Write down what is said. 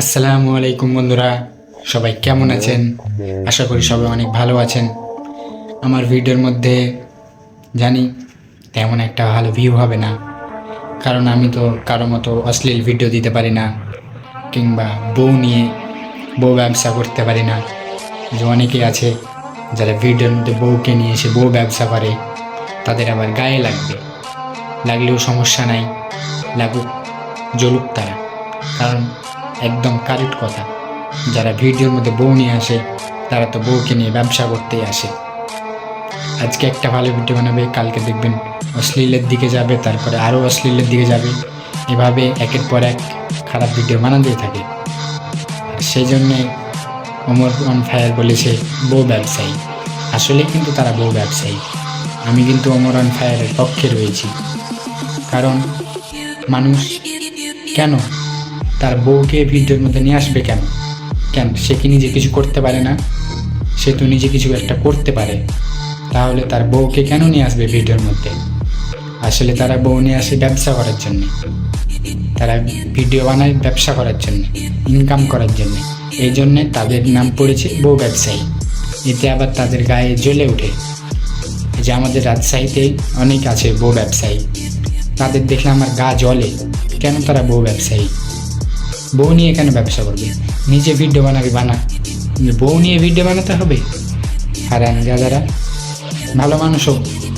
আসসালামু আলাইকুম বন্ধুরা, সবাই কেমন আছেন? আশা করি সবাই অনেক ভালো আছেন। আমার ভিডিওর মধ্যে জানি তেমন একটা ভালো ভিউ হবে না, কারণ আমি তো কারও মতো অশ্লীল ভিডিও দিতে পারি না, কিংবা বউ নিয়ে বউ ব্যবসা করতে পারি না। যে অনেকে আছে যারা ভিডিওর মধ্যে বউকে নিয়ে এসে বউ ব্যবসা করে, তাদের আবার গায়ে লাগবে। লাগলেও সমস্যা নাই, লাগুক, জ্বলুক তারা। কারণ একদম কারেক্ট কথা। যারা ভিডিওর মধ্যে বউ নিয়ে আসে, তারা তো বউকে নিয়ে ব্যবসা করতেই আসে। আজকে একটা ভালো ভিডিও বানাবে, কালকে দেখবেন অশ্লীলের দিকে যাবে, তারপরে আরও অশ্লীলের দিকে যাবে। এভাবে একের পর এক খারাপ ভিডিও বানাতেই থাকে। আর সেই জন্যে অমর অন ফায়ার বলেছে, বউ ব্যবসায়ী। আসলে কিন্তু তারা বউ ব্যবসায়ী। আমি কিন্তু অমর অন ফায়ারের পক্ষে রয়েছি। কারণ মানুষ কেন তার বউকে ভিডিওর মধ্যে নিয়ে আসবে কেন? কেন? সে কি নিজে কিছু করতে পারে না? সে তো নিজে কিছু একটা করতে পারে। তাহলে তার বউকে কেন নিয়ে আসবে ভিডিওর মধ্যে? আসলে তারা বউ নিয়ে আসে ব্যবসা করার জন্য। তারা ভিডিও বানায় ব্যবসা করার জন্য ইনকাম করার জন্য। এই জন্যে তাদের নাম পড়েছে বউ ব্যবসায়ী। এতে আবার তাদের গায়ে জ্বলে ওঠে। যে আমাদের রাজশাহীতে অনেক আছে বউ ব্যবসায়ী। তাদের দেখলে আমার গা জ্বলে। কেন তারা বউ ব্যবসায়ী? বউ নিয়ে কেন ব্যবসা করবে? নিজে ভিডিও বানাবি, বানা। বউ নিয়ে ভিডিও বানাতে হবে? আর যারা ভালো মানুষ হোক